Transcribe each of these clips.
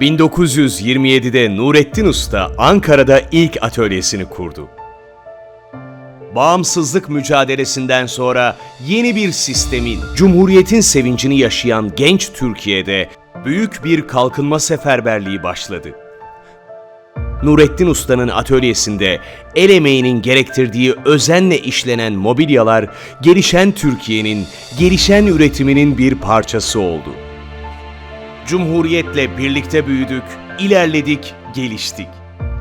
1927'de Nurettin Usta Ankara'da ilk atölyesini kurdu. Bağımsızlık mücadelesinden sonra yeni bir sistemin, cumhuriyetin sevincini yaşayan genç Türkiye'de büyük bir kalkınma seferberliği başladı. Nurettin Usta'nın atölyesinde el emeğinin gerektirdiği özenle işlenen mobilyalar, gelişen Türkiye'nin, gelişen üretiminin bir parçası oldu. Cumhuriyetle birlikte büyüdük, ilerledik, geliştik.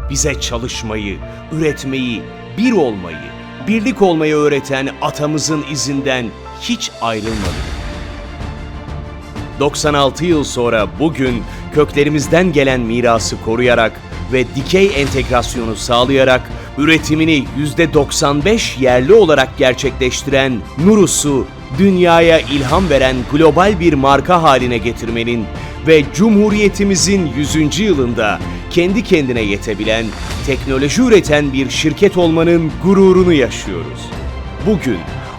Bize çalışmayı, üretmeyi, bir olmayı, birlik olmayı öğreten atamızın izinden hiç ayrılmadık. 96 yıl sonra bugün köklerimizden gelen mirası koruyarak ve dikey entegrasyonu sağlayarak üretimini %95 yerli olarak gerçekleştiren Nurus'u dünyaya ilham veren global bir marka haline getirmenin ve Cumhuriyetimizin 100. yılında kendi kendine yetebilen, teknoloji üreten bir şirket olmanın gururunu yaşıyoruz. Bugün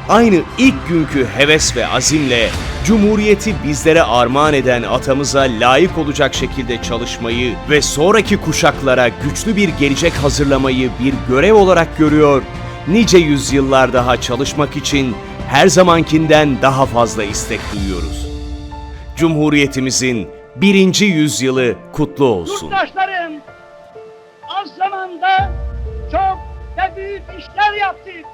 aynı ilk günkü heves ve azimle Cumhuriyeti bizlere armağan eden atamıza layık olacak şekilde çalışmayı ve sonraki kuşaklara güçlü bir gelecek hazırlamayı bir görev olarak görüyor, nice yüzyıllar daha çalışmak için her zamankinden daha fazla istek duyuyoruz. Cumhuriyetimizin birinci yüzyılı kutlu olsun. Yurttaşlarım az zamanda çok ve büyük işler yaptık.